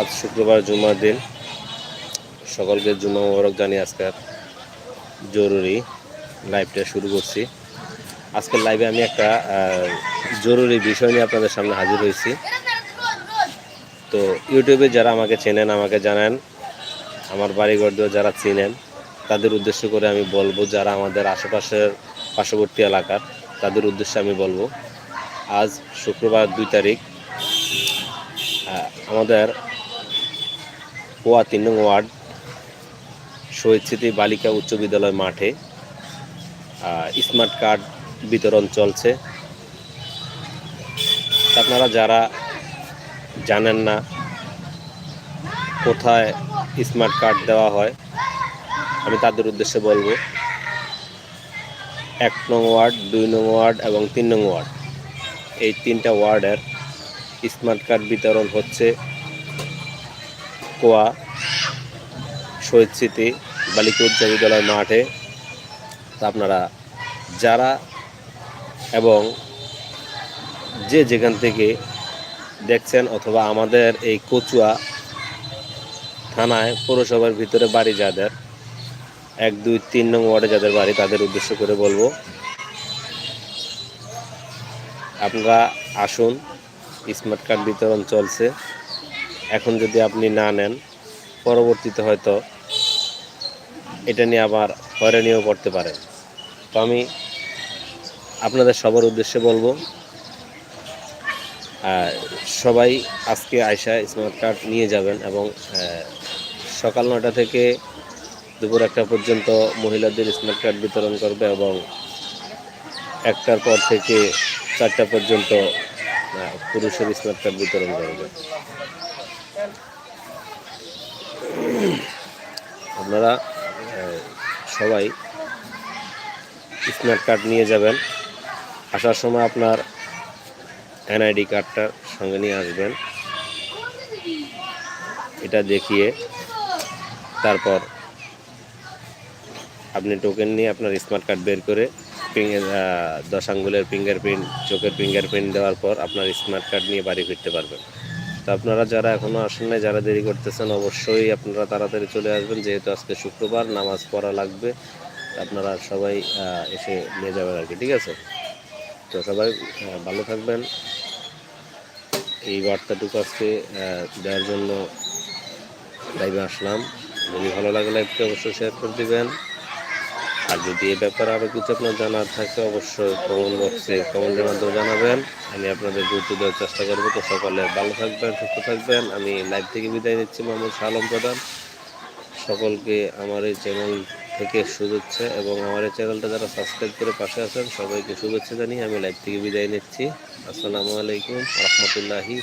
আজ শুক্রবার জুমার দিন। সকলকে জুমা মোবারক জানিয়ে আজকের জরুরি লাইভটা শুরু করছি। আজকের লাইভে আমি একটা জরুরি বিষয় নিয়ে আপনাদের সামনে হাজির হয়েছি। তো ইউটিউবে যারা আমাকে চেনেন, আমাকে জানেন, আমার বাড়িঘর যারা চিনেন, তাদের উদ্দেশ্য করে আমি বলব, যারা আমাদের আশেপাশের পার্শ্ববর্তী এলাকার, তাদের উদ্দেশ্যে আমি বলব, আজ শুক্রবার দুই তারিখ আমাদের পোয়া তিন নং ওয়ার্ড, শহীদ স্মৃতি বালিকা উচ্চ বিদ্যালয় মাঠে। স্মার্ট কার্ড বিতরণ চলছে। আপনারা যারা জানেন না কোথায় স্মার্ট কার্ড দেওয়া হয়, আমি তাদের উদ্দেশ্যে বলব, এক নং ওয়ার্ড, দুই নং ওয়ার্ড এবং তিন নং ওয়ার্ড। এই তিনটা ওয়ার্ডের স্মার্ট কার্ড বিতরণ হচ্ছে কোয়া, শহীদ স্মৃতি, বালিকা বিদ্যালয় মাঠে। আপনারা যারা এবং যে যেখান থেকে দেখছেন অথবা আমাদের এই কচুয়া থানায় পৌরসভার ভিতরে বাড়ি যাদের, এক, দুই, তিন নং ওয়ার্ডে যাদের বাড়ি, তাদের উদ্দেশ্য করে বলব, আপনারা আসুন, স্মার্ট কার্ড বিতরণ চলছে। এখন যদি আপনি না নেন, পরবর্তীতে হয়তো এটা নিয়ে আবার হয়রানিও পড়তে পারেন। তো আমি আপনাদের সবার উদ্দেশ্যে বলব সবাই আজকে আয়সা স্মার্ট কার্ড নিয়ে যাবেন এবং সকাল নটা থেকে দুপুর একটা পর্যন্ত মহিলাদের স্মার্ট কার্ড বিতরণ করবে এবং একটার পর থেকে চারটা পর্যন্ত পুরুষের স্মার্ট কার্ড বিতরণ করবে। আপনারা সবাই স্মার্ট কার্ড নিয়ে যাবেন। আসার সময় আপনার এনআইডি কার্ডটা সঙ্গে নিয়ে আসবেন। এটা দেখিয়ে তারপর আপনি টোকেন নিয়ে আপনার স্মার্ট কার্ড বের করে দশ আঙ্গুলের ফিঙ্গারপ্রিন্ট চোখের ফিঙ্গারপ্রিন্ট দেওয়ার পর আপনার স্মার্ট কার্ড নিয়ে বাড়ি ফিরতে পারবেন। তো আপনারা যারা এখনও আসেন নাই, যারা দেরি করতেছেন, অবশ্যই আপনারা তাড়াতাড়ি চলে আসবেন। যেহেতু আজকে শুক্রবার, নামাজ পড়া লাগবে। আপনারা সবাই এসে নিয়ে যাবেন আর কি, ঠিক আছে? তো সবাই ভালো থাকবেন। এই বার্তাটুকু আজকে দেওয়ার জন্য লাইভে আসলাম। যদি ভালো লাগে, লাইভটি অবশ্যই শেয়ার করে দিবেন। আর যদি এ ব্যাপারে আরও কিছু আপনার জানার থাকে, অবশ্যই কমেন্ট বক্সে কমেন্টের মাধ্যমে জানাবেন। আমি আপনাদের গুরুত্ব দেওয়ার চেষ্টা করব। তো সকালে ভালো থাকবেন, সুস্থ থাকবেন। আমি লাইভ থেকে বিদায় নিচ্ছি, মোহাম্মদ শাহ আলম প্রধান। সকলকে আমার এই চ্যানেল থেকে শুভেচ্ছা এবং আমার এই চ্যানেলটা যারা সাবস্ক্রাইব করে পাশে আছেন, সবাইকে শুভেচ্ছা জানিয়ে আমি লাইভ থেকে বিদায় নিচ্ছি। আসসালামু আলাইকুম, রহমতুল্লাহি